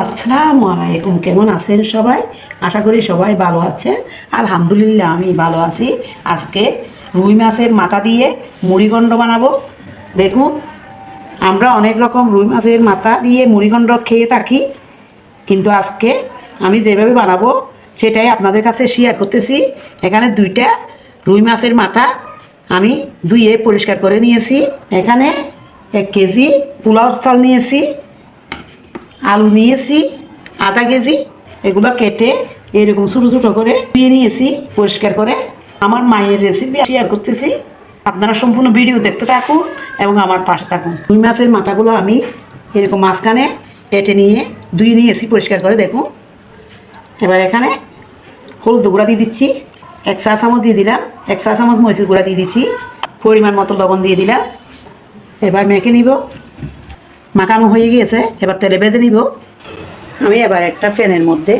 আসসালামু আলাইকুম, কেমন আছেন সবাই? আশা করি সবাই ভালো আছেন। আলহামদুলিল্লাহ, আমি ভালো আছি। আজকে রুই মাছের মাথা দিয়ে মুড়িগণ্ড বানাবো। দেখুন, আমরা অনেক রকম রুই মাছের মাথা দিয়ে মুড়িগণ্ড খেয়ে থাকি, কিন্তু আজকে আমি যেভাবে বানাবো, সেটাই আপনাদের কাছে শেয়ার করতেছি। এখানে দুইটা রুই মাছের মাথা আমি ধুয়ে পরিষ্কার করে নিয়েছি। এখানে এক কেজি পোলাও চাল নিয়েছি। আলু নিয়েছি, আধা কেজি, এগুলো কেটে এরকম ছোটো ছোটো করে ধুয়ে নিয়েছি, পরিষ্কার করে। আমার মায়ের রেসিপি শেয়ার করতেছি। আপনারা সম্পূর্ণ ভিডিও দেখতে থাকুন এবং আমার পাশে থাকুন। রুই মাছের মাথাগুলো আমি এরকম মাঝখানে কেটে নিয়ে ধুয়ে নিয়েছি, পরিষ্কার করে দেখুন। এবার এখানে হলুদ গুঁড়া দিয়ে দিচ্ছি। এক চা চামচ দিয়ে দিলাম। এক চা চামচ মরিচের গুঁড়া দিয়ে দিচ্ছি। পরিমাণ মতো লবণ দিয়ে দিলাম। এবার মেখে নিব। মাখানো হয়ে গিয়েছে, এবার তেলে ভেজে নিব। আমি এবার একটা ফ্যানের মধ্যে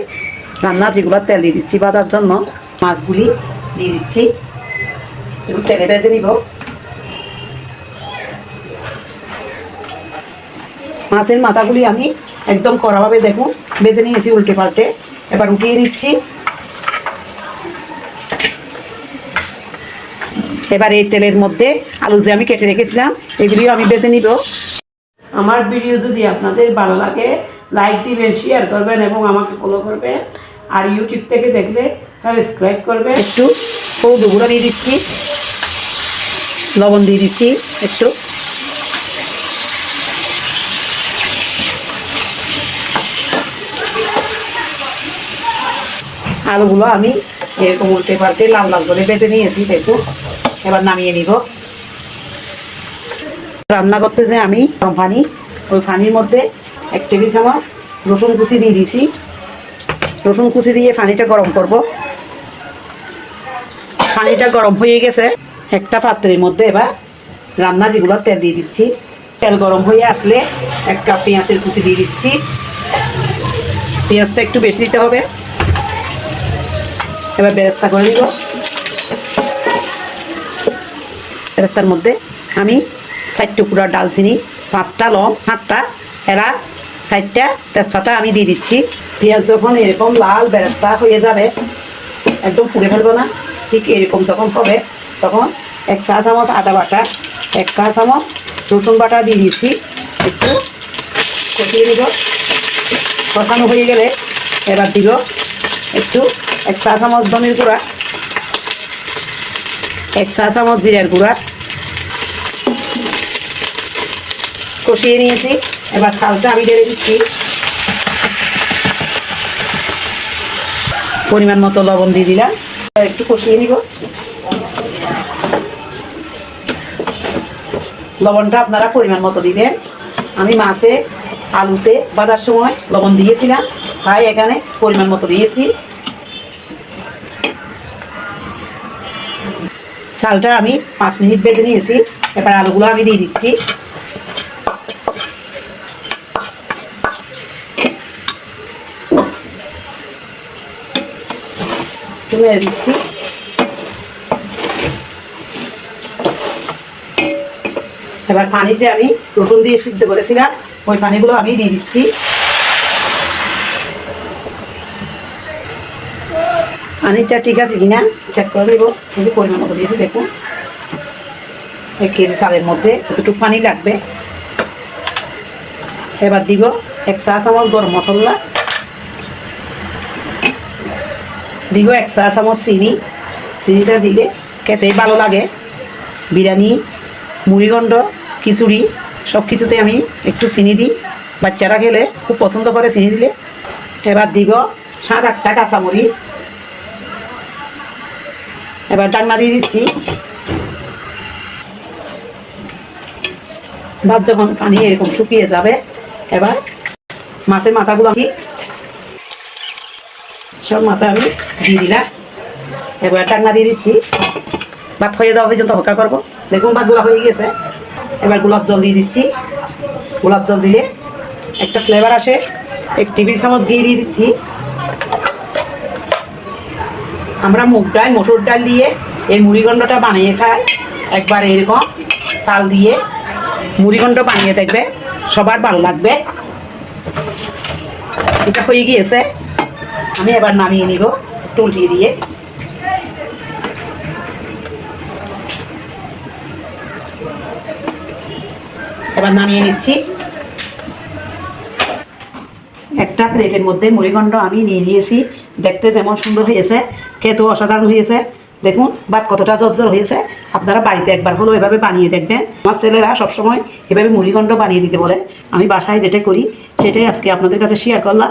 রান্নার রেগুলার তেল দিয়ে দিচ্ছি, বাজার জন্য মাছগুলি দিয়ে দিচ্ছি। তেলে ভেজে নিব। মাছের মাথাগুলি আমি একদম কড়াভাবে দেখুন বেজে নিয়েছি উল্টে পাল্টে। এবার উঠিয়ে নিচ্ছি। এবার এই তেলের মধ্যে আলু যে আমি কেটে রেখেছিলাম, এগুলিও আমি বেজে নিব। আমার ভিডিও যদি আপনাদের ভালো লাগে লাইক দিবেন শেয়ার করবেন এবং আমাকে ফলো করবেন। আর ইউটিউব থেকে দেখলে সাবস্ক্রাইব করবেন। একটু হলুদ গুঁড়া দিয়ে দিচ্ছি। লবণ দিয়ে দিচ্ছি একটু। আলুগুলো আমি এরকম উল্টে পাল্টে লাল লাল করে বেঁধে নিয়েছি, দেখুন। এবার নামিয়ে নিব। রান্না করতে যে আমি পানি, ওই পানির মধ্যে এক টেবিল চামচ রসুন কুচি দিয়ে দিয়েছি রসুন কুচি দিয়ে পানিটা গরম করব। পানিটা গরম হয়ে গেছে। একটা পাত্রের মধ্যে এবার রান্নার যেগুলো তেল দিয়ে দিচ্ছি। তেল গরম হয়ে আসলে এক কাপ পেঁয়াজের কুচি দিয়ে দিচ্ছি। পেঁয়াজটা একটু বেশি দিতে হবে। এবার বেরেস্তা করে নিব। বেরেস্তার মধ্যে আমি চার টুকরা ডালচিনি, পাঁচটা লং, সাতটা এলাচ, চারটা তেজপাতা আমি দিয়ে দিচ্ছি। পেঁয়াজ যখন এরকম লাল বেরেস্তা হয়ে যাবে, একদম পুড়ে ফেলব না, ঠিক এরকম যখন হবে, তখন এক চা চামচ আদা বাটা, এক চা চামচ রসুন বাটা দিয়ে দিচ্ছি। একটু কষিয়ে নিব। কষানো হয়ে গেলে এবার দিব একটু এক চা চামচ ধনের গুঁড়া, এক চা চামচ জিরার গুঁড়া কষিয়ে নিয়েছি। এবার চালটা আমি ঢেলে দিচ্ছি। পরিমাণ মতো লবণ দিয়ে দিলাম। একটু কষিয়ে নিব। লবণটা আপনারা পরিমাণ মতো দিবেন। আমি মাছে আলুতে বাজার সময় লবণ দিয়েছিলাম। তাই এখানে পরিমাণ মতো দিয়েছি। চালটা আমি পাঁচ মিনিট বেজে নিয়েছি। এবার আলুগুলো আমি দিয়ে দিচ্ছি। তুলে দিচ্ছি। এবার পানি যে আমি রসুন দিয়ে সিদ্ধ করেছিলাম, ওই পানিগুলো আমি দিয়ে দিচ্ছি। পানিটা ঠিক আছে কিনা চেক করে দেবো কিন্তু পরিমাণ মতো দিয়েছি, দেখুন। এক কেজি চালের মধ্যে কতটুকু পানি লাগবে। এবার দিব এক চা চামচ গরম মশলা। দিব এক চা চামচ চিনি। চিনিটা দিলে খেতে ভালো লাগে। বিরিয়ানি মুড়িগণ্ড খিচুড়ি সব কিছুতে আমি একটু চিনি দিই। বাচ্চারা খেলে খুব পছন্দ করে চিনি দিলে। এবার দিব সাত আটটা কাঁচামরিচ। এবার ডান্না দিয়ে দিচ্ছি। ভাত যখন পানি এরকম শুকিয়ে যাবে, এবার মাছের মাথাগুলো আমি সব মাথা আমি দিয়ে দিলাম। এবার টাকনা দিয়ে দিচ্ছি। ভাত হয়ে যাওয়া পর্যন্ত অপেক্ষা করব। দেখুন, ভাতগুলো হয়ে গেছে এবার গোলাপ জল দিয়ে দিচ্ছি। গোলাপ জল দিলে একটা ফ্লেভার আসে। এক টেবিল চামচ ঘি দিয়ে দিচ্ছি। আমরা মুগ ডাল মটর ডাল দিয়ে এই মুড়িগণ্ডটা বানিয়ে খাই। একবার এরকম চাল দিয়ে মুড়িগণ্ড বানিয়ে দেখবে। সবার ভালো লাগবে। এটা হয়ে গিয়েছে। আমি এবার নামিয়ে নিব টুলটি দিয়ে। এবার নামিয়ে নিচ্ছি। একটা প্লেটের মধ্যে মুড়িগণ্ড আমি নিয়ে নিয়েছি। দেখতে যেমন সুন্দর হয়েছে, খেতেও অসাধারণ হয়েছে। দেখুন ভাত কতটা জর্জর হয়েছে। আপনারা বাড়িতে একবার হলেও এভাবে বানিয়ে দেখবেন। আমার ছেলেরা সবসময় এভাবে মুড়িগণ্ড বানিয়ে দিতে বলে। আমি বাসায় যেটা করি, সেটাই আজকে আপনাদের কাছে শেয়ার করলাম।